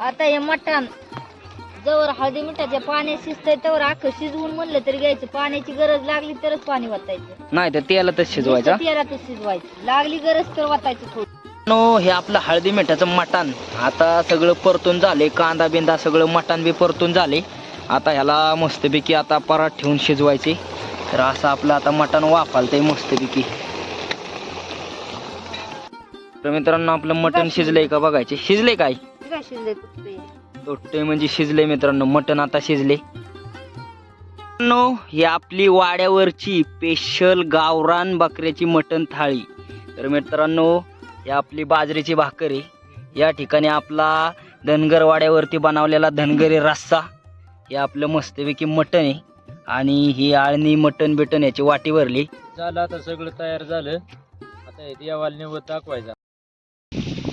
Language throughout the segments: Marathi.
आता हे मटण जवळ हळदी मिठाच्या पाण्यात शिजतंय तर अख्खं शिजवून म्हणलं तरी घ्यायचं. पाण्याची गरज लागली तरच पाणी वाटायचं नाही तर तेलातच शिजवायचा. तेलातच शिजवायचं. लागली गरज तर वाटायचं थोडं. नो हे आपलं हळदी मिठाचं मटण. आता सगळं परतून झाले कांदा बिंदा सगळं मटण बी परतून झाले आता ह्याला मस्तपैकी आता परात ठेवून शिजवायचे. तर असं आपलं आता मटण वाफालतंय मस्तपैकी. तर मित्रांनो आपलं मटण शिजलंय का बघायचे? शिजले काय? शिजले कुठे दोट्टे म्हणजे शिजले मित्रांनो मटण आता शिजले. मित्रांनो ही आपली वाड्यावरची स्पेशल गावरान बकऱ्याची मटण थाळी. तर मित्रांनो ही आपली बाजरीची भाकरी या ठिकाणी आपला धनगर वाड्यावरती बनवलेला धनगरी रस्सा. हे आपलं मस्तपैकी मटण आहे. आणि ही आळणी मटण बिटण याची वाटी भरली. झालं आता सगळं तयार झालं. आता हे देवाला निवड दाखवायचा.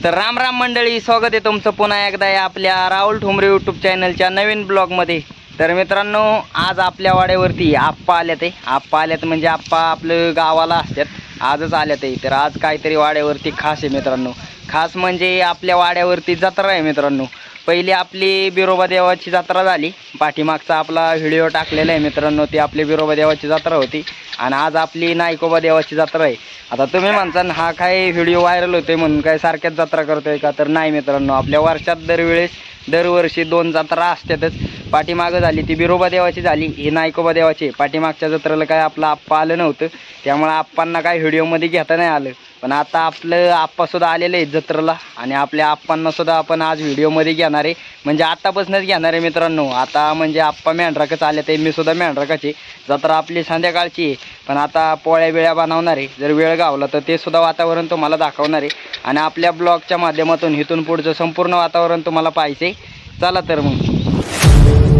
तर राम राम मंडळी स्वागत आहे तुमचं पुन्हा एकदा या आपल्या राहुल ठोंबरे यूट्यूब चॅनलच्या नवीन ब्लॉगमध्ये तर मित्रांनो आज आपल्या वाड्यावरती आप्पा आल्यात आहे आप्पा आल्यात म्हणजे आप्पा आपलं गावाला असतात. आजच आल्यात आहे तर आज काहीतरी वाड्यावरती खास आहे मित्रांनो. खास म्हणजे आपल्या वाड्यावरती जत्रा आहे मित्रांनो. पहिली आपली बिरोबा देवाची जत्रा झाली. पाठीमागचा आपला व्हिडिओ टाकलेला आहे मित्रांनो ती आपली बिरोबा देवाची जत्रा होती. आणि आज आपली नायकोबा देवाची जत्रा आहे. आता तुम्ही म्हणता हा काय व्हिडिओ व्हायरल होतोय म्हणून काय सारख्याच जत्रा करतोय का? तर नाही मित्रांनो आपल्या वर्षात दरवेळेस दरवर्षी दोन जत्रा असतातच. पाठीमागं झाली ती बिरोबा देवाची झाली ही नायकोबा देवाची. आहे. पाठीमागच्या जत्रेला काय आपलं आप्पा आलं नव्हतं. त्यामुळे आप्पांना काय व्हिडिओमध्ये घेता नाही आलं. पण आता आपलं आप्पासुद्धा आलेलं आहे जत्रेला आणि आपल्या आप्पांना सुद्धा आपण आज व्हिडिओमध्ये घेणार आहे. म्हणजे आत्तापासूनच घेणार आहे मित्रांनो. आता म्हणजे आप्पा मेंढराकच आले ते मी सुद्धा मेंढराकाची जत्रा आपली संध्याकाळची आहे पण आता पोळ्या बिळ्या बनवणार आहे. जर वेळ गावला तर ते सुद्धा वातावरण तुम्हाला दाखवणार आहे. आणि आपल्या ब्लॉगच्या माध्यमातून इथून पुढचं संपूर्ण वातावरण तुम्हाला पाहिजे चला तर मग.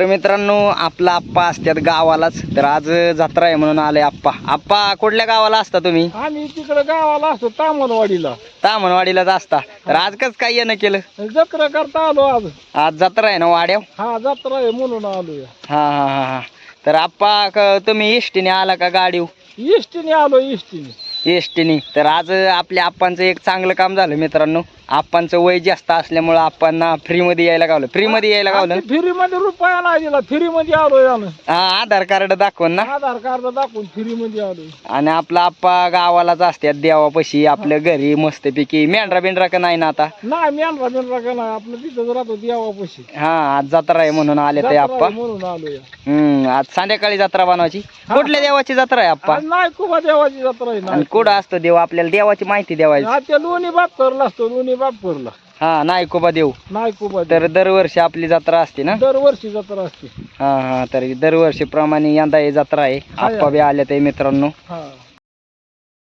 तर मित्रांनो आपला आप्पा असतात गावालाच. तर आज जत्रा आहे म्हणून आले आप्पा. आप्पा कुठल्या गावाला असता तुम्ही? आम्ही तिकडे गावाला असतो तामनवाडीला. तामणवाडीलाच असता. तर आज कस काय येणं केलं? जत्रा करता आलो आज. आज जत्रा आहे ना वाड्याव? हा जत्रा आहे म्हणून आलो हा हा हा हा. तर आप्पा क- तुम्ही एसटीने आला का गाडीव? इष्टीने आलो इष्टीने. एसटीने. तर आज आपल्या आप्पांचं एक चांगलं काम झालं मित्रांनो. आप्पांचं वय जास्त असल्यामुळं आप्पांना फ्रीमध्ये यायला गावलं. फ्रीमध्ये यायला गावलं फ्री मध्ये रुपया दिला फ्री मध्ये आलो हा आधार कार्ड दाखवून ना? आधार कार्ड दाखवून फ्री मध्ये आलो आणि आपला आप्पा गावालाच असतात देवापाशी. आपल्या घरी मस्तपैकी मेंढरा बिंढरा का नाही ना आता? नाही मी आणला बिनला का नाही. आपलं तिथंच राहतो देवापाशी. हा आज जत्रा आहे म्हणून आले ते आप्पा. म्हणून आलो हम्म आज संध्याकाळी जत्रा बनवायची. कुठल्या देवाची जत्रा आहे आप्पा? नाही कुबा देवाची जत्रा आहे. कुठं असतं देव? आपल्याला देवाची माहिती द्यावायची. हा ते लोणी बाप करला असतो लोणी बाप करला. हा नाही कोबा देव. नाही कुबा तर दरवर्षी आपली जत्रा असते ना? दरवर्षी जत्रा असते. हा हा तर दरवर्षी प्रमाणे यंदा ही जत्रा आहे. आप्पा बी आल्या ते मित्रांनो. हा.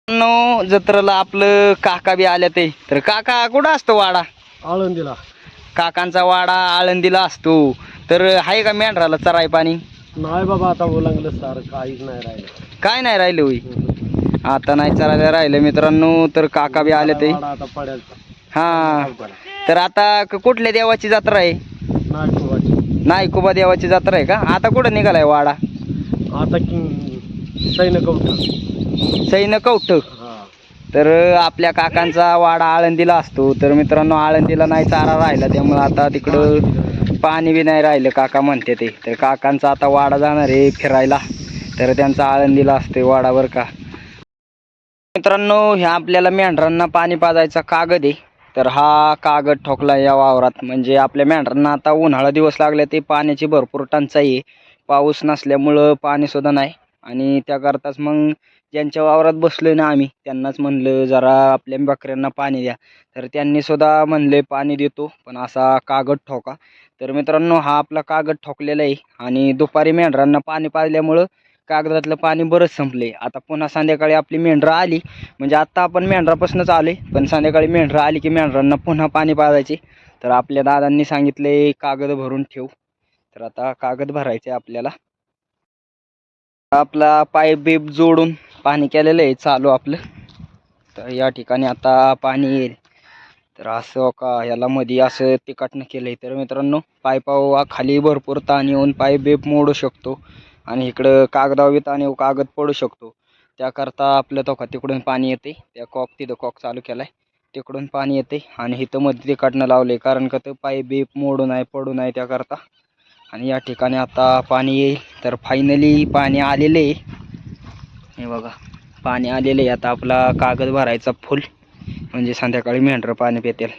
मित्रांनो, जत्रेला आपलं काका बी आल्या ते तर काका कुठं असतो वाडा? आळंदीला. काकांचा वाडा आळंदीला असतो. तर आहे का मेंढराला चराय पाणी नाही बाबा आता ओलांगलं सार काहीच नाही राहिलं. काय नाही राहिलं होई आता नाही चरायला राहिलं मित्रांनो तर काका बी आले ते. हा. तर आता क- कुठल्या देवाची जत्रा आहे? नाही कुबाची नाही कुबा देवाची जत्रा आहे का? आता कुठं निघालाय वाडा? आता सैन कवठा. सैन हा. तर आपल्या काकांचा वाडा आळंदीला असतो. तर मित्रांनो आळंदीला नाही चारा राहिला त्यामुळं आता तिकडं पाणी बी नाही राहिलं काका म्हणते ते. तर काकांचा आता वाडा जाणार आहे फिरायला. तर त्यांचा आळंदीला असते वाडावर का. मित्रांनो ह्या आपल्याला मेंढरांना पाणी पाजायचा कागद आहे. तर हा कागद ठोकला या वावरात. म्हणजे आपल्या मेंढरांना आता उन्हाळा दिवस लागले ते पाण्याची भरपूर टंचाई आहे. पाऊस नसल्यामुळं पाणीसुद्धा नाही. आणि त्याकरताच मग ज्यांच्या वावरात बसलो ना आम्ही त्यांनाच म्हणलं जरा आपल्या बकऱ्यांना पाणी द्या. तर त्यांनी सुद्धा म्हणले पाणी देतो पण असा कागद ठोका. तर मित्रांनो हा आपला कागद ठोकलेला आहे. आणि दुपारी मेंढरांना पाणी पाजल्यामुळं कागदातलं पाणी बरंच संपले आता पुन्हा संध्याकाळी आपली मेंढरं आली. म्हणजे आत्ता आपण मेंढरापासूनच आले पण संध्याकाळी मेंढरं आली की मेंढरांना पुन्हा पाणी पाजायचे. तर आपल्या दादांनी सांगितले कागद भरून ठेव. तर आता कागद भरायचे आपल्याला. आपला पाईप बीप जोडून पाणी केलेलं आहे चालू आपलं. तर या ठिकाणी आता पाणी येईल. तर असं का याला मध्ये असं तिकाटनं केलंय. तर मित्रांनो पायपाव खाली भरपूर ताण येऊन पाईप बीप मोडू शकतो. आणि इकडं कागदावी आणि कागद पडू शकतो. त्याकरता आपलं तो का तिकडून पाणी येते. त्या कॉक तिथं कॉक चालू केला आहे तिकडून पाणी येते आणि इथं मध्ये तिकाटनं लावले कारण का ते पाईप बीप मोडू नाही पडू नाही त्याकरता. आणि या ठिकाणी आता पाणी येईल. तर फायनली पाणी आलेलं आहे. हे बघा. पाणी आलेलं आहे. आता आपला कागद भरायचा फुल म्हणजे संध्याकाळी मेंढरं पाणी पेतेल.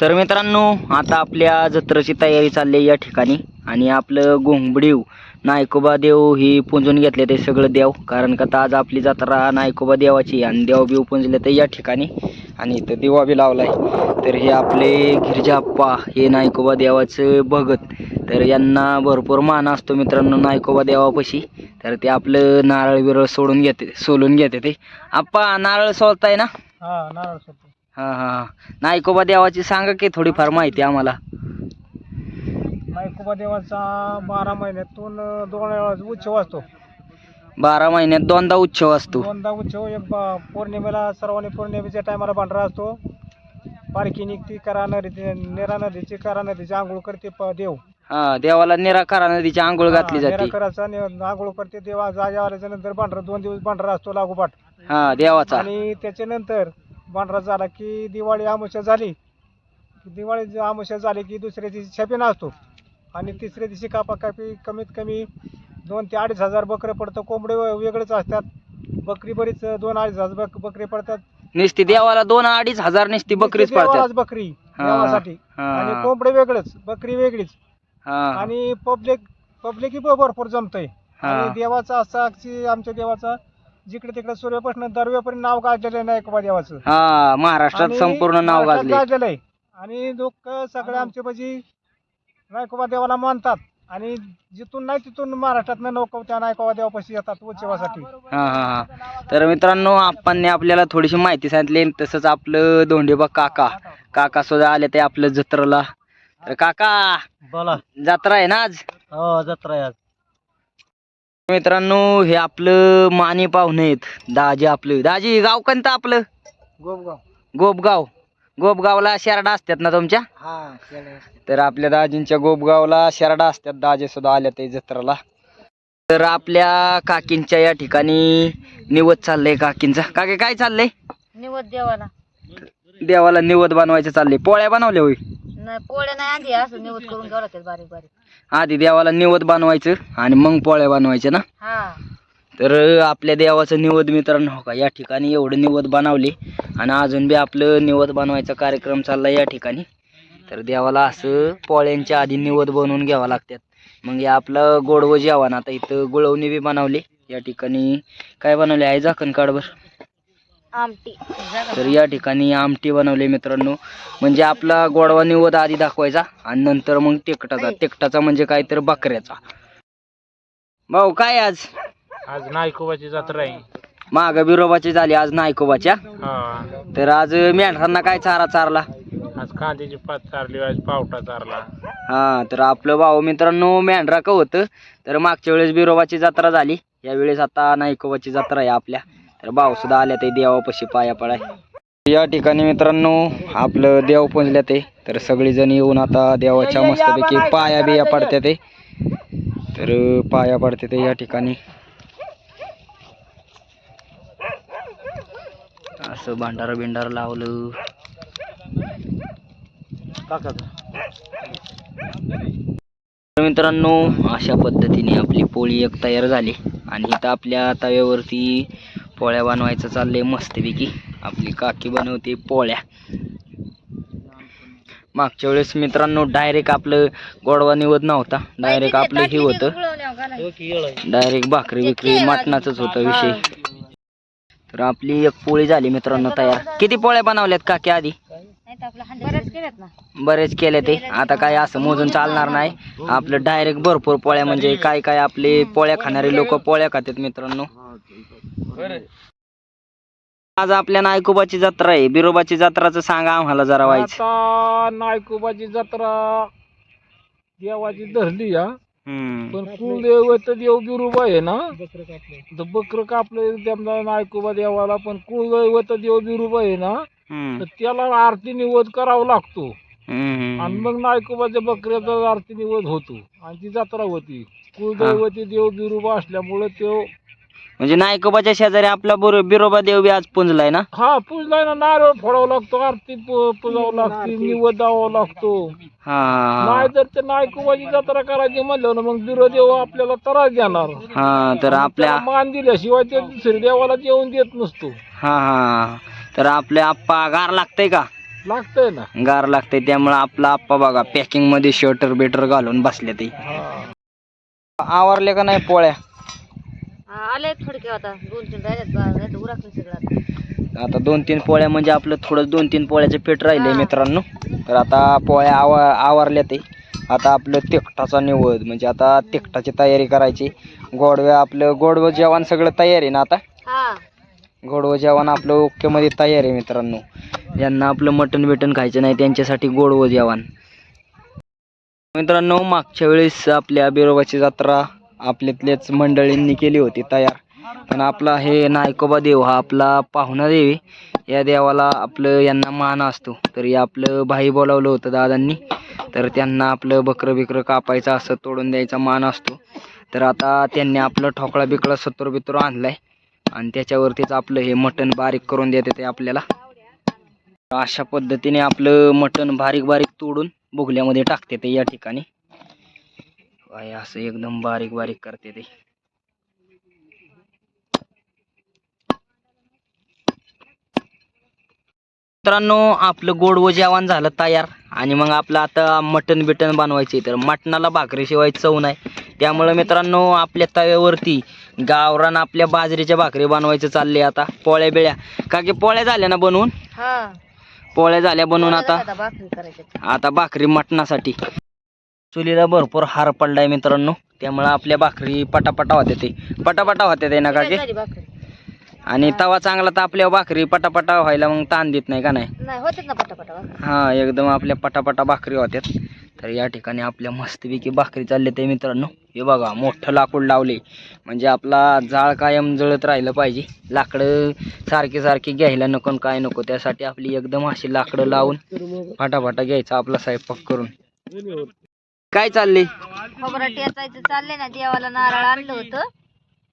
तर मित्रांनो आता आपल्या जत्रेची तयारी चालली आहे या ठिकाणी. आणि आपलं घोंगडीव नायकोबा देव ही पुंजून घेतले ते सगळं देव. कारण का आज आपली जत्रा नायकोबा देवाची आणि देव बिव पुंजले ते या ठिकाणी. आणि इथं दिवा बी लावलाय. तर हे आपले गिरजाप्पा हे नायकोबा देवाचं भगत. तर यांना भरपूर मान असतो मित्रांनो नायकोबा देवापाशी. तर ते आपलं नारळ बिरळ सोडून घेते सोलून घेते ते. आप्पा नारळ सोलताय ना? हा नारळ हां हां. नायकोबा देवाची सांगा की थोडीफार माहिती आम्हाला. नायकोबा देवाचा बारा महिन्यातून दोन वेळा उत्सव असतो. बारा महिन्यात दोनदा उत्सव असतो. दोनदा उत्सव एक पौर्णिमेला सर्वांनी पौर्णिमेच्या टायमाला पांढरा असतो. पालखी निघती करा नदी नेरा नदीची करा नदीची आंघोळ करते प- देव. हा देवाला निराकारा नदीची आंघोळ घातली हा, जाते निराकराचा नि- आंघोळ करते देवा जागे आल्याच्यानंतर पांढरा दोन दिवस पांढरा असतो लागोपाठ. हा देवाचा. आणि त्याच्यानंतर पांढरा झाला की दिवाळी आमुष्या झाली. दिवाळी आमुष्या झाली की दुसऱ्या दिवशी छपिना असतो आणि तिसऱ्या दिवशी कापा कापी कमीत कमी दोन ते अडीच हजार बकरं पडतं. कोंबडे वेगळेच असतात. बकरी बरीच दोन अडीच हजार बक बकरी पडतात. निस्ती देवाला दोन अडीच हजार निस्ती बकरीच देवालाच बकरी हा, देवासाठी. हा. आणि कोंबडे वेगळंच बकरी वेगळीच. हा. आणि पब्लिक पब्लिक भरपूर जमतंय. हा. आणि देवाचा असा की आमच्या देवाचा जिकडे तिकडे सूर्यापासून दरव्यापर्यंत नाव गाजलेलं आहे नायकोबा देवाचं. हा महाराष्ट्रात आणि संपूर्ण नाव महाराष्ट्रात गाजले गाजलेलं आहे आणि लोक सगळे आमचे म्हणजे नायकोबा देवाला मानतात. आणि जिथून नाही तिथून महाराष्ट्रात लोक त्या नायकोबा देवापाशी येतात उत्सवासाठी हा हा हा. तर मित्रांनो आपणने आपल्याला थोडीशी माहिती सांगितली आणि तसंच आपलं धोंडेबा काका. काका सुद्धा आले ते आपलं जत्रेला. तर काका बोला. जत्रा आहे ना आज? हो जत्रा आहे आज. मित्रांनो हे आपलं माने पाहुणे आहेत. दाजी आपलं. दाजी गाव कोणतं आपलं? गोपगाव. गोपगाव. गोपगावला शेरडा असतात ना तुमच्या? हा तर आपल्या दाजींच्या गोपगावला शेरडा असतात दाजी सुद्धा आल्या ते जत्रेला. तर आपल्या काकींच्या या ठिकाणी निवत चाललंय काकींचा. काकी काय चाललंय? निवद देवाला. देवाला निवत बनवायचं चाललंय. पोळ्या बनवल्या होय? नाही पोळ्या नाही आधी असं निवद करून बारीक बारीक. आधी देवाला निवत बनवायचं आणि मग पोळ्या बनवायच्या ना? हा. तर आपल्या देवाचं निवद मित्रांनो हो का? या ठिकाणी एवढं निवद बनवले आणि अजून बी आपलं निवद बनवायचा कार्यक्रम चालला या ठिकाणी. तर देवाला असं पोळ्यांच्या आधी निवद बनवून घ्यावं लागतात. मग हे आपलं गोडवं जेवण आता इथं गुळवणी बी बनवली. या ठिकाणी काय बनवले आहे झाकण काढबर आमटी. तर या ठिकाणी आमटी बनवली मित्रांनो. म्हणजे आपला गोडवा निवद आधी दाखवायचा आणि नंतर मग तिकटाचा तिकटाचा म्हणजे काय तर बकऱ्याचा. भाऊ काय आज? आज नायकोबाची जत्रा आहे. माग बिरोबाची झाली आज नायकोबाच्या. हा. तर आज मेंढरांना काय चारा चारला? आज कांद्याची पात चारली आज पावटा चारला. हा तर आपलं भाऊ मित्रांनो मेंढरा का होतं तर मागच्या वेळेस बिरोबाची जत्रा झाली. या वेळेस आता नायकोबाची जत्रा आहे आपल्या. तर भाऊ सुद्धा आल्या ते देवापाशी पाया पडाय. या ठिकाणी मित्रांनो आपलं देव पुंजल्या ते तर सगळीजण येऊन आता देवाच्या मस्तपैकी पाया बिया पडत्या ते तर पाया पडते ते या ठिकाणी. असं भांडारा बिंडारा लावलं. तर. मित्रांनो अशा पद्धतीने आपली पोळी एक तयार झाली. आणि इथं आपल्या तव्यावरती पोळ्या बनवायचं चाललंय मस्तपैकी. आपली काकी बनवते पोळ्या. मागच्या वेळेस मित्रांनो डायरेक्ट आपलं गोडवा निवत नव्हता. डायरेक्ट आपलं हे होतं. डायरेक्ट भाकरी बिकरी मटणाचंच होतं विषय. तर आपली एक पोळी झाली मित्रांनो तयार. किती पोळ्या बनवल्यात काकी आधी? बरेच केलेत ना. बरेच केले ते. आता काय असं मोजून चालणार नाही. आपलं डायरेक्ट भरपूर पोळ्या म्हणजे काय काय आपले पोळ्या खाणारे लोक पोळ्या खातात मित्रांनो. आज आपल्या नायकोबाची जत्रा आहे. बिरोबाची जत्राचं सांगा आम्हाला जरा व्हायचं नायकोबाची जत्रा देवाची धरली हा. हम्म. पण कुलदैवत देव बिरुबा आहे ना? तर बकर कापलं त्यांना नायकोबा देवाला पण कुलदैवत देव बिरुबा आहे ना? तर त्याला आरती निवद करावा लागतो. आणि मग नायकोबाच्या बकऱ्याचा आरती निवद होतो. आणि ती जत्रा होती. कुलदैवती देव बिरुबा असल्यामुळे तो म्हणजे नायकोबाच्या शेजारी आपला बरो- बिरोबा देव बी आज पुंजलाय ना? हा पूजलाय ना. नारळ फोडावा लागतो आरती पु- पुजावं लागते निवद द्यावा लागतो. हा, हा नाही ते नायकोबाची जत्रा करायची म्हणलं ना मग बिरोदेव आपल्याला त्रास देणार. हा तर आपल्या त्याला मान दिल्याशिवाय ते दुसऱ्या देवाला जेवण देत नसतो. हा हा. तर आपल्या आप्पा गार लागतंय का? लागतंय ना. गार लागतंय त्यामुळे आपला आप्पा बघा पॅकिंगमध्ये शर्टर बेटर घालून बसले ते. आवरले का नाही पोळ्या? आले थोडके आता. दोन तीन राहिल्यात सगळं आता. दोन पोळ्या म्हणजे आपलं थोडं दोन तीन पोळ्याचे पीठ राहिले. मित्रांनो. तर आता पोळ्या आवा आवरल्या ते आता आपलं तिखटाचा निवड म्हणजे आता तिखटाची तयारी करायची. गोडव्या आपलं गोडवं जेवण सगळं तयार आहे ना आता? गोडवं जेवण आपलं ओकेमध्ये तयार आहे मित्रांनो. यांना आपलं मटण बिटन खायचं नाही त्यांच्यासाठी गोडवं जेवण. मित्रांनो मागच्या वेळेस आपल्या बिरोबाची जत्रा आपल्यातल्याच मंडळींनी केली होती तयार. पण आपला हे नायकोबा देव हा आपला पाहुणा देवी. या देवाला आपलं यांना मान असतो. तरी आपलं भाई बोलावलं होतं दादांनी. तर त्यांना आपलं बकरं बिकरं कापायचं असं तोडून द्यायचा मान असतो. तर आता त्यांनी आपलं ठोकळा बिकळा सत्तर बित्तर आणलाय. आणि त्याच्यावरतीच आपलं हे मटण बारीक करून देते ते आपल्याला. अशा पद्धतीने आपलं मटण बारीक बारीक तोडून बुगल्यामध्ये टाकते ते या ठिकाणी. असं एकदम बारीक बारीक करते ते. मित्रांनो आपलं गोड व जेवण झालं तयार. आणि मग आपलं आता मटण बिटन बनवायचे तर मटणाला भाकरीशिवाय चव नाही. त्यामुळं मित्रांनो आपल्या तव्यावरती गावरान आपल्या बाजरीच्या भाकरी बनवायचं चालले आता. पोळ्या बिळ्या. का की पोळ्या झाल्या ना बनवून? पोळ्या झाल्या बनवून आता. आता भाकरी मटणासाठी. चुलीला भरपूर हार पडलाय मित्रांनो. त्यामुळं आपल्या भाकरी पटापटा होते ते. पटापटा होते ते ना झाली भाकरी. आणि तवा चांगला तापल्यावर भाकरी पटापटा व्हायला मग ताण देत नाही का नाही? नाही होतेच ना पटापटा भाकरी. हा एकदम आपल्या पटापटा भाकरी होत्यात. तर या ठिकाणी आपल्या मस्तपैकी भाकरी चालले ते मित्रांनो. हे बघा मोठं लाकूड लावले. म्हणजे आपला जाळ कायम जळत राहिलं पाहिजे. लाकडं सारखी सारखी घ्यायला नको आणि काय नको. त्यासाठी आपली एकदम अशी लाकडं लावून फाटाफाटा घ्यायचा आपला स्वयंपाक करून. काय चालले खोबरा टेचायचं चाललंय ना देवाला नारळ आणलं होतं.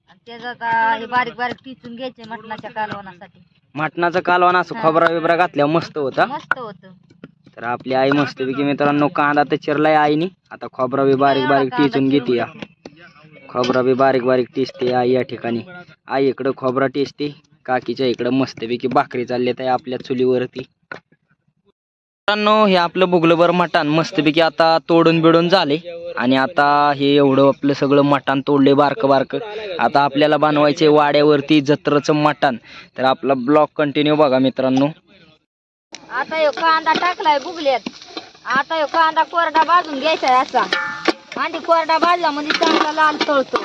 आणि त्याचं आता हे बारीक बारीक टिचून घ्यायचे मटणाच्या कालवणासाठी. मटणाचं कालवण असं खोबरा बिबरा घातल्यावर मस्त होता मस्त होतं. तर आपली आई मस्तपैकी मित्रांनो कांदा तर चिरलाय आईनी. आता खोबरा बी बारीक बारीक टिचून घेते या. खोबरा बी बारीक बारीक टिचते आई या ठिकाणी. आई इकडं खोबरा टिचते काकीच्या इकडं मस्तपैकी भाकरी चालली आहे आपल्या चुलीवरती. मित्रांनो हे आपलं बुगलंभर मटण. मस्तपैकी आता तोडून बिडून झाले. आणि आता हे एवढं आपलं सगळं मटण तोडले बारकं बारकं. आता आपल्याला बनवायचे वाड्यावरती जत्रचं मटण. तर आपला ब्लॉग कंटिन्यू बघा मित्रांनो. आता ह्यो कांदा टाकलाय बुगल्यात. आता ह्यो कांदा कोरडा भाजून घ्यायचा असा. आणि कोरडा भाजला म्हणजे चांगला लाल तळतो.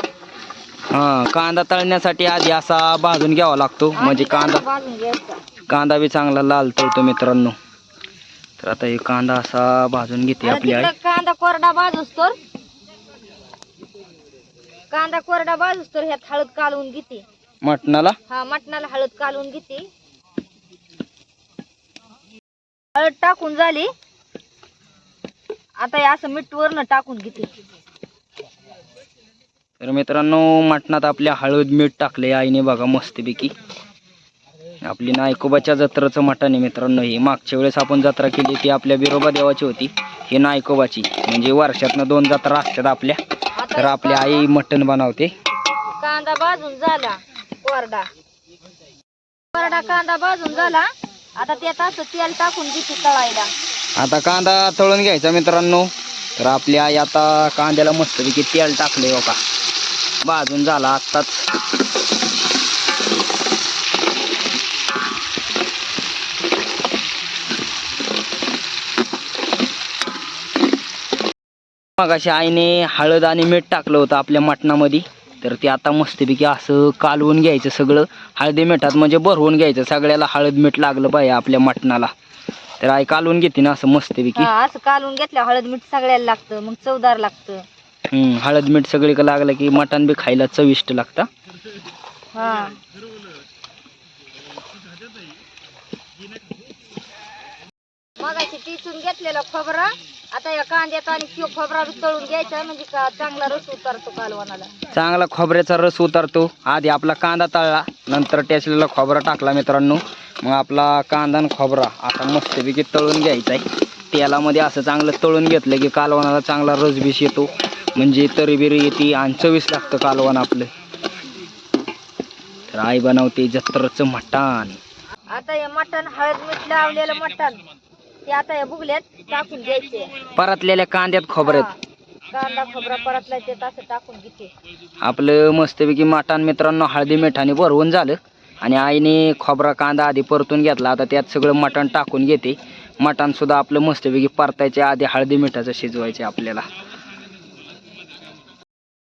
हा कांदा तळण्यासाठी आधी असा भाजून घ्यावा लागतो. म्हणजे कांदा भाजून घ्यायचा. कांदा बी चांगला लाल तळतो मित्रांनो. तर आता हे कांदा असा भाजून घेते आपली आई कांदा कोरडा भाजूस तर. कांदा कोरडा भाजूस तर ह्यात हळद कालवून घेते. मटणाला? हा मटणाला हळद कालवून घेते. हळद टाकून झाली. आता हे असं मीठ वरनं टाकून घेते. तर मित्रांनो मटणात आपल्या हळद मीठ टाकले आईने बघा मस्तपैकी. आपली नायकोबाच्या जत्रेचं आहे मित्रांनो हे मागच्या वेळेस आपण जत्रा केली ती आपल्या बिरोबा देवाची होती हे नायकोबाची. म्हणजे वर्षातनं दोन जत्रा असतात आपल्या. तर आपली आई मटण बनवते. कांदा भाजून झाला कोरडा. कोरडा कांदा भाजून झाला. आता त्यात असं तेल टाकून घेते तळायला. आता कांदा तळून घ्यायचा मित्रांनो. तर आपली आई आता कांद्याला मस्तपैकी तेल टाकले हो का भाजून झाला आत्ताच. मग अशी आईने हळद आणि मीठ टाकलं होतं आपल्या मटणामध्ये. तर ते आता मस्तपैकी असं कालवून घ्यायचं सगळं. हळदी मिठात म्हणजे भरवून घ्यायचं. सगळ्याला हळद मीठ लागलं पाहिजे आपल्या मटणाला. तर आई कालवून घेते ना असं मस्तपैकी. असं कालवून घेतलं हळद मीठ सगळ्याला लागतं मग चवदार लागतं. हम्म, हळद मीठ सगळीकडे लागलं की मटण बी खायला चविष्ट लागतं. हा. मगाशी टिचून घेतलेलं खोबरं. आता या कांद्यात आणि तो खोबरा बी तळून घ्यायचा म्हणजे का चांगला रस उतरतो कालवणाला चांगला खोबऱ्याचा रस उतरतो. आधी आपला कांदा तळला नंतर टेचलेला खोबरा टाकला मित्रांनो. मग आपला कांदा आणि खोबरा आता मस्तपैकी तळून घ्यायचा आहे. तेलामध्ये असं चांगलं तळून घेतलं की कालवणाला चांगला रसबीस येतो. म्हणजे तरी बिरी येते आणि चवीस लागतं कालवण आपलं. तर आई बनवते जत्रचं मटण. आता हे मटण हळद मीठ लावलेलं मटण. ते आता या बुगल्यात टाकून घ्यायचे. परतलेल्या कांद्यात खोबऱ्यात हा. कांदा खोबरा परतला ते तसं टाकून घेते. आपलं मस्तपैकी मटण मित्रांनो हळदी मिठाने भरवून झालं. आणि आईने खोबरा कांदा आधी परतून घेतला. आता त्यात सगळं मटण टाकून घेते. मटण सुद्धा आपलं मस्तपैकी परतायचे. आधी हळदी मिठाचं शिजवायचे आपल्याला.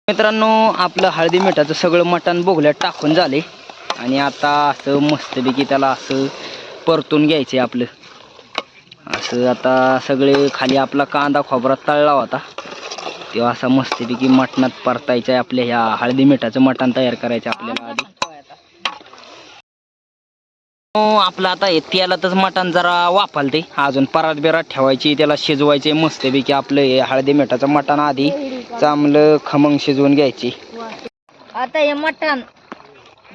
मित्रांनो आपलं हळदी मिठाचं सगळं मटण बोगल्यात टाकून झाले. आणि आता असं मस्तपैकी त्याला असं परतून घ्यायचे आपलं. तर आता सगळे खाली आपला कांदा खोबरा तळला होता. तेव्हा असा मस्तपैकी मटणात परतायचं आहे आपल्या ह्या हळदी मिठाचं मटण तयार करायचं आपल्याला आधी. हो, आपलं आता हे तेलातच मटण जरा वाफालते. अजून परात बिरात ठेवायची त्याला शिजवायचे मस्तपैकी आपलं हे हळदी मिठाचं मटण आधी. चांगलं खमंग शिजवून घ्यायची. आता हे मटण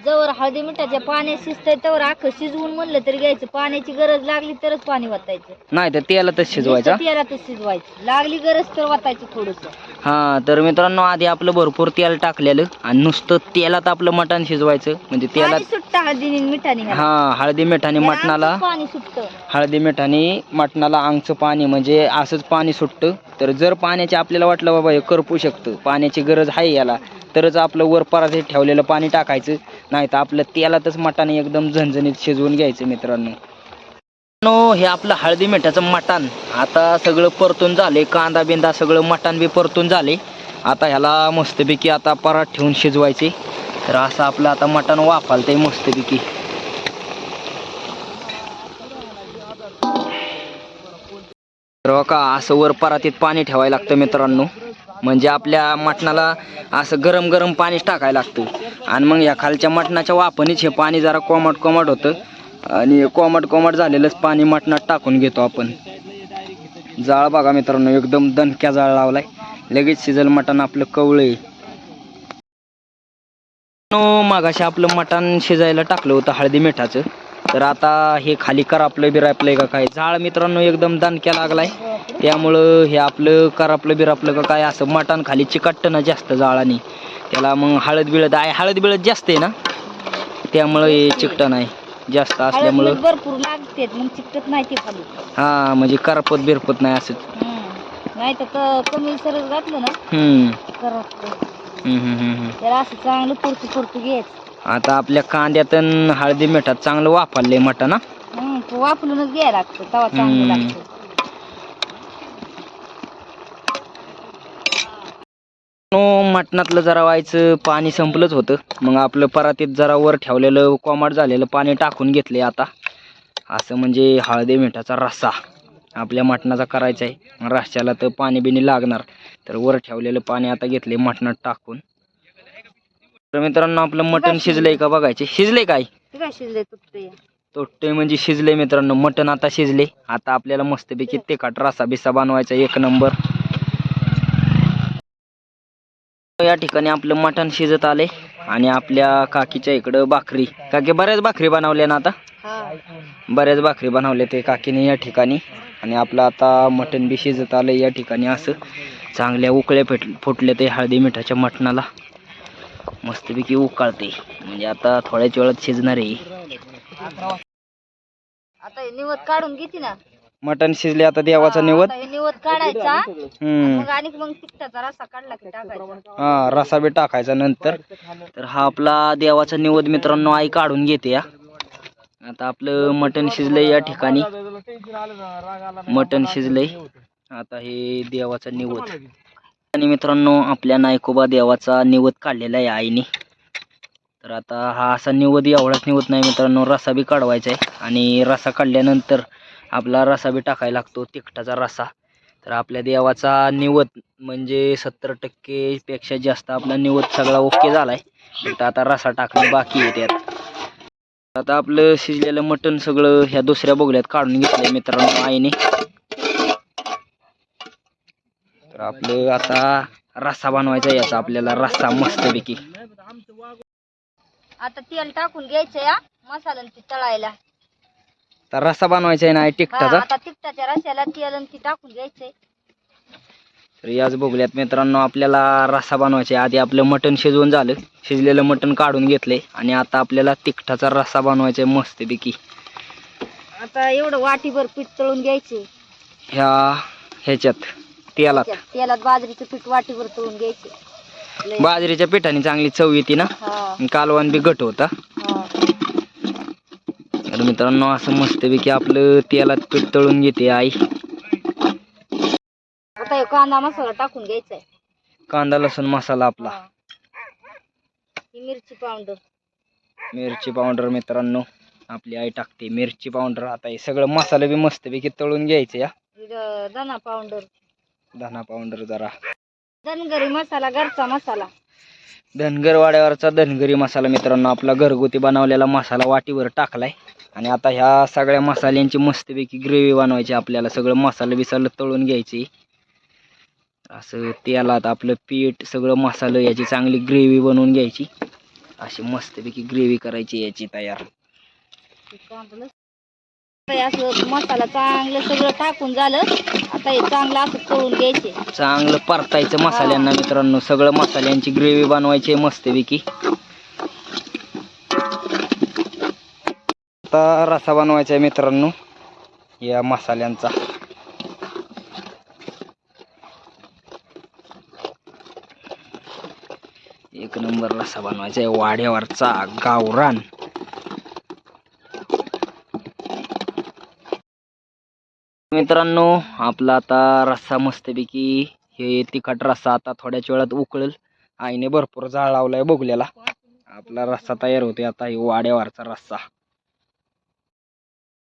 जवळ हळदी मिठाच्या पाण्यात शिजतंय तवर अख्खं शिजवून म्हणलं तरी घ्यायचं. पाण्याची गरज लागली तरच पाणी वतायचं. नाही तर तेलातच शिजवायचा. नुसतं तेलातच शिजवायचं. लागली गरज तर वतायचं थोडस. हा तर मित्रांनो आधी आपलं भरपूर तेल टाकलेलं आणि नुसतं तेलात आपलं मटण शिजवायचं. म्हणजे पाणी तेलात सुटतं हळदीने आणि मिठाने. हा हळदी मिठाने मटणाला आमचं पाणी सुटतं हळदी मिठाने मटणाला अंगचं पाणी म्हणजे असंच पाणी सुटतं तर जर पाण्याचे आपल्याला वाटलं बाबा हे करपू शकतं पाण्याची गरज आहे याला तरच आपलं वर परातीत ठेवलेलं पाणी टाकायचं. नाही तर आपलं तेलातच मटण एकदम झणझणीत शिजवून घ्यायचं मित्रांनो. नो हे आपलं हळदी मिठाचं मटण. आता सगळं परतून झाले कांदा बिंदा सगळं मटण बी परतून झाले आता ह्याला मस्तपैकी आता परात ठेवून शिजवायचे. तर असं आपलं आता मटण वाफालतंय मस्तपैकी. तर का असं वर परातीत पाणी ठेवायला लागतं मित्रांनो. म्हणजे आपल्या मटणाला असं गरम गरम पाणीच टाकायला लागतं आणि मग या खालच्या मटणाच्या वापणीच हे पाणी जरा कोमट कोमट होतं. आणि कोमट कोमट झालेलंच पाणी मटणात टाकून घेतो आपण. जाळ बघा मित्रांनो एकदम दणक्या जाळ लावलाय. लगेच शिजल मटण आपलं कवळे. मागाशी आपलं मटण शिजायला टाकलं होतं हळदी मिठाचं. तर आता हे खाली करापलं बिरापलंय का काय? जाळ मित्रांनो एकदम दणक्या लागलाय. त्यामुळं हे आपलं करापलं बिरापलं का काय असं मटण खाली चिकटतं ना जास्त जाळाने त्याला मग हळद बिळद आहे हळद बिळद जास्त आहे ना? त्यामुळं हे चिकटं नाही जास्त असल्यामुळं. भरपूर लागते मग चिकटत नाही ते खाली. हा म्हणजे करपत बिरपत नाही असं नाही तर कमी सरस घातलं ना हम्म. करपतं. हम्म, हम्म, हम्म, हम्म. त्याला असं चांगलं पुरतू पुरतू घ्यायचं. आता आपल्या कांद्यात अन हळदी मिठात चांगलं वापरलंय मटण हा? हं, ते वापरूनच घ्यायला लागतं तवा चांगलं हम्म. लागतं. नो मटणातलं जरा व्हायचं पाणी संपलंच होतं. मग आपलं परातीत जरा वर ठेवलेलं कोमट झालेलं पाणी टाकून घेतले आता. असं म्हणजे हळदी मिठाचा रस्सा आपल्या मटणाचा करायचा आहे रश्श्याला तर पाणी बिणी लागणार. तर वर ठेवलेलं पाणी आता घेतले मटणात टाकून. तर मित्रांनो आपलं मटण शिजलंय का बघायचे? शिजले काय? ते काय शिजले तुटते तोटे म्हणजे शिजले मित्रांनो. मटण आता शिजले. आता आपल्याला मस्तपैकी तिखट रसा बिसा बनवायचा एक नंबर. या ठिकाणी आपलं मटण शिजत आले आणि आपल्या काकीच्या इकडं भाकरी. काकी बऱ्याच भाकरी बनवल्या ना आता? हा. बऱ्याच भाकरी बनवले ते काकीने या ठिकाणी. आणि आपलं आता मटण बी शिजत आलं या ठिकाणी असं. चांगल्या उकळ्या फेट फुटल्या ते हळदी मिठाच्या मटणाला. मस्तपैकी उकाळते. म्हणजे आता थोड्याच वेळात शिजणार आहे. आता हे निवत काढून घेते ना. मटण शिजले आता देवाचा आता हे निवत काढायचा. हम्म. मग आणि मग रस्सा काढला की टाकायचा. हा रसा बी टाकायचा नंतर. तर हा आपला देवाचा निवद मित्रांनो आई काढून घेते या आता आपलं मटण शिजलंय या ठिकाणी. मटण शिजलंय. आता हे देवाचा निवद आणि मित्रांनो आपल्या नायकोबा देवाचा निवद काढलेला आहे आईने. तर आता हा असा निवद एवढाच निवत नाही मित्रांनो रसा बी काढवायचा आहे. आणि रसा काढल्यानंतर आपला रसा बी टाकायला लागतो तिखटाचा रसा. तर आपल्या देवाचा निवद म्हणजे सत्तर टक्के पेक्षा जास्त आपला निवद सगळा ओके आहे एकटा आता रसा टाकणं बाकी आहे त्यात. आता आपलं शिजलेलं मटण सगळं ह्या दुसऱ्या बोगल्यात काढून घेतलंय मित्रांनो आईने. तर आपलं आता रस्सा बनवायचा आहे याचा आपल्याला रस्सा मस्तपैकी. आता तेल टाकून घ्यायचं या मसाला आणि ती तळायला. तर रस्सा बनवायचा आहे ना हा, आता तिखटाच्या रश्याला तेल आणि ती टाकून घ्यायचंय तर याच बघूयात मित्रांनो आपल्याला रस्सा बनवायचा आहे. आधी आपलं मटण शिजवून झालं. शिजलेलं मटण काढून घेतलंय. आणि आता आपल्याला तिखटाचा रस्सा बनवायचा आहे मस्तपैकी. आता एवढं वाटीभर पीठ तळून घ्यायचे ह्या ह्याच्यात. तेलात. तेलात बाजरीचं पीठ वाटीभर तळून घ्यायचे. लय- बाजरीच्या पिठाने चांगली चव येते ना? हा. कालवण बी घट होता. हा. तर मित्रांनो असं मस्तपैकी आपलं तेलात पीठ तळून घेते आई. आता हे कांदा मसाला टाकून घ्यायचा आहे कांदा लसूण मसाला आपला. ही. मिरची पावडर. मिरची पावडर मित्रांनो आपली आई टाकते. मिरची पावडर आता हे सगळं मसाला बी मस्तपैकी तळून घ्यायचं या. धना पावडर. धना पावडर जरा. धनगरी मसाला घरचा मसाला. धनगर वाड्यावरचा धनगरी मसाला मित्रांनो आपला घरगुती बनवलेला मसाला वाटीवर टाकलाय. आणि आता ह्या सगळ्या मसाल्यांची मस्तपैकी ग्रेव्ही बनवायची आपल्याला. सगळं मसाला बिसाला तळून घ्यायची. असं तेलात आपलं पीठ सगळं मसाला याची चांगली ग्रेव्ही बनवून घ्यायची. अशी मस्तपैकी ग्रेव्ही करायची याची तयार. असं मसाला चांगलं सगळं टाकून झालं. आता हे चांगलं असं तळून घ्यायचे. चांगलं परतायचं मसाल्यांना मित्रांनो. सगळं मसाल्यांची ग्रेव्ही बनवायची आहे मस्तपैकी. आता रसा बनवायचा आहे मित्रांनो. या मसाल्यांचा. एक नंबर रसा बनवायचा आहे. वाड्यावरचा गावरान. मित्रांनो आपला आता रस्सा मस्तपैकी हे तिखट रस्सा आता थोड्याच वेळात उकळेल. आईने भरपूर जाळ लावलाय बघलेला. आपला रस्सा तयार होते आता हे वाड्यावरचा रस्सा.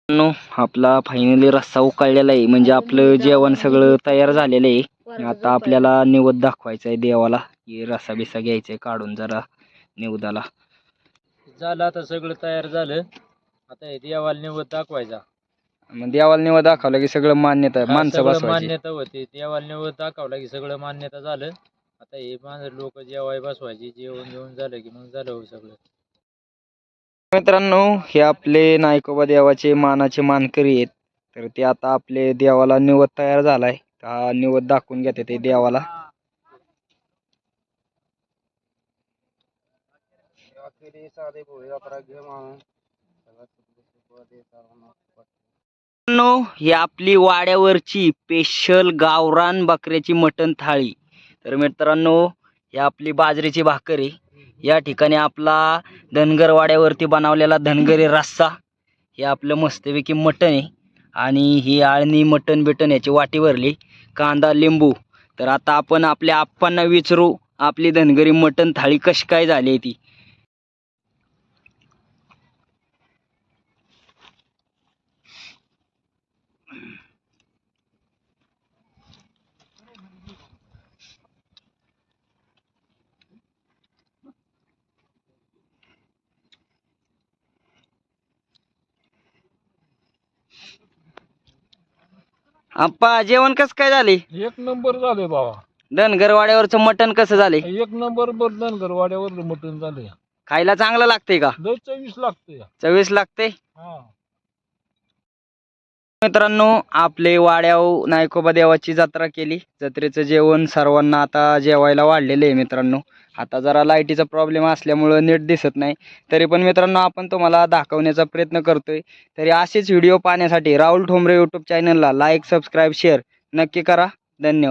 मित्रांनो, आपला फायनली रस्सा उकळलेला आहे. म्हणजे आपलं जेवण सगळं तयार झालेलं आहे. आता आपल्याला निवद दाखवायचं आहे देवाला. हे रस्सा बिसा घ्यायचा आहे काढून जरा निवदाला. झालं आता सगळं तयार झालं. आता हे देवाला निवद दाखवायचा. मग देवाला निवद दाखवलं की सगळं मान्यता हा, माणसं सगळं बसवायची. मान्यता होती. देवाला निवड दाखवला की सगळं मान्यता झालं. आता हे माणसं लोक जेवाय बसवायची जेवण जेवण झालं की मग झालं हो सगळं. मित्रांनो हे आपले नायकोबा देवाचे मानाचे मानकरी आहेत. तर ते आता आपले देवाला निवद तयार झालाय. हा निवद दाखवून घेते ते देवाला. ही आपली वाड्यावरची स्पेशल गावरान बकऱ्याची मटण थाळी. तर मित्रांनो ही आपली बाजरीची भाकरी आहे. या ठिकाणी आपला धनगर वाड्यावरती बनवलेला धनगरी रस्सा. हे आपलं मस्तपैकी मटण आहे. आणि ही आळणी मटण बिटण याची वाटी भरली. कांदा लिंबू. तर आता आपण आपल्या आप्पांना विचारू आपली धनगरी मटण थाळी कशी काय झाली आहे ती? आप्पा जेवण कसं काय झाले? एक नंबर झाले बाबा. धनगर वाड्यावरचं मटण कसं झाले? एक नंबर बदलन गरवाड्यावर मटण झालं. खायला चांगलं लागतंय का? चवीस लागतं चवीस लागते हा. मित्रांनो आपले वाड्याव नायकोबा देवाची जत्रा केली. जत्रेचं जेवण सर्वांना आता जेवायला वाढलेलं आहे मित्रांनो. आता जरा लाईटीचा प्रॉब्लेम असल्यामुळं नीट दिसत नाही. तरी पण मित्रांनो आपण तुम्हाला दाखवण्याचा प्रयत्न करतोय. तरी असेच व्हिडिओ पाहण्यासाठी राहुल ठोंबरे यूट्यूब चॅनलला लाईक सबस्क्राईब शेअर नक्की करा. धन्यवाद.